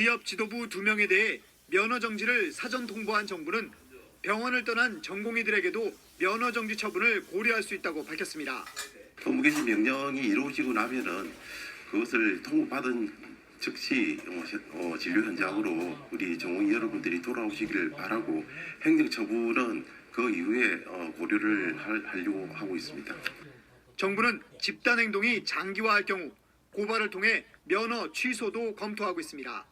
의협 지도부 두 명에 대해 면허 정지를 사전 통보한 정부는 병원을 떠난 전공의들에게도 면허 정지 처분을 고려할 수 있다고 밝혔습니다. 업무 개시 명령이 이루어지고 나면은 그것을 통보받은 즉시 어, 진료 현장으로 우리 전공의 여러분들이 돌아오시기를 바라고 행정처분은 그 이후에 어, 고려를 할- 하려고 하고 있습니다. 정부는 집단 행동이 장기화할 경우 고발을 통해 면허 취소도 검토하고 있습니다.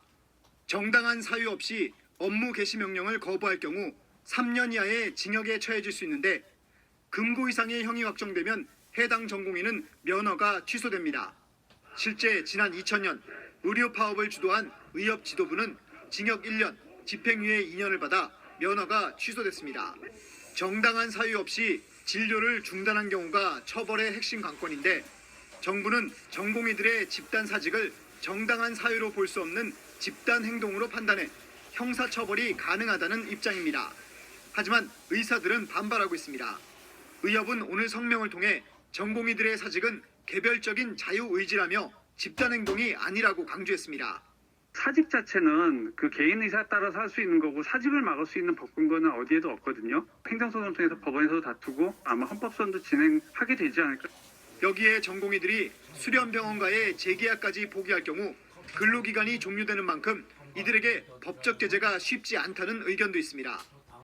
정당한 사유 없이 업무 개시 명령을 거부할 경우 3년 이하의 징역에 처해질 수 있는데 금고 이상의 형이 확정되면 해당 전공인은 면허가 취소됩니다. 실제 지난 2000년 의료 파업을 주도한 의협 지도부는 징역 1년, 집행유예 2년을 받아 면허가 취소됐습니다. 정당한 사유 없이 진료를 중단한 경우가 처벌의 핵심 관건인데 정부는 전공의들의 집단 사직을 정당한 사유로 볼 수 없는 집단 행동으로 판단해 형사 처벌이 가능하다는 입장입니다. 하지만 의사들은 반발하고 있습니다. 의협은 오늘 성명을 통해 전공의들의 사직은 개별적인 자유 의지라며 집단 행동이 아니라고 강조했습니다. 사직 자체는 그 개인 의사에 따라서 할 수 있는 거고 사직을 막을 수 있는 법 근거는 어디에도 없거든요. 행정소송 통해서 법원에서도 다투고 아마 헌법소원도 진행하게 되지 않을까. 여기에 전공의들이 수련병원과의 재계약까지 포기할 경우 근로기간이 종료되는 만큼 이들에게 법적 제재가 쉽지 않다는 의견도 있습니다.